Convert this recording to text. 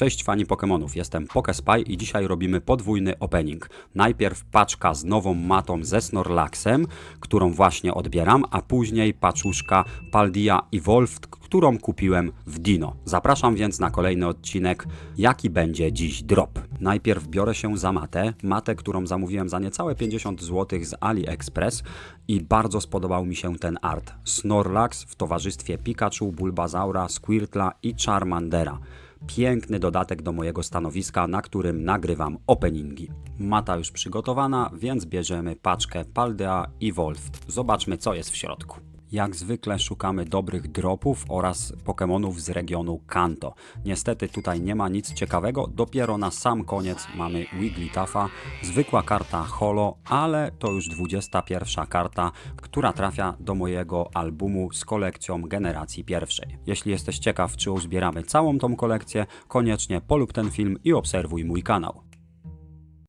Cześć fani Pokémonów, jestem Pokespy i dzisiaj robimy podwójny opening. Najpierw paczka z nową matą ze Snorlaxem, którą właśnie odbieram, a później paczuszka Paldia Evolved, którą kupiłem w Dino. Zapraszam więc na kolejny odcinek, jaki będzie dziś drop. Najpierw biorę się za matę, matę, którą zamówiłem za niecałe 50 zł z AliExpress i bardzo spodobał mi się ten art. Snorlax w towarzystwie Pikachu, Bulbazaura, Squirtla i Charmandera. Piękny dodatek do mojego stanowiska, na którym nagrywam openingi. Mata już przygotowana, więc bierzemy paczkę Paldea Evolved. Zobaczmy co jest w środku. Jak zwykle szukamy dobrych dropów oraz Pokémonów z regionu Kanto. Niestety tutaj nie ma nic ciekawego, dopiero na sam koniec mamy Wigglytuffa, zwykła karta Holo, ale to już 21 karta, która trafia do mojego albumu z kolekcją generacji pierwszej. Jeśli jesteś ciekaw, czy uzbieramy całą tą kolekcję, koniecznie polub ten film i obserwuj mój kanał.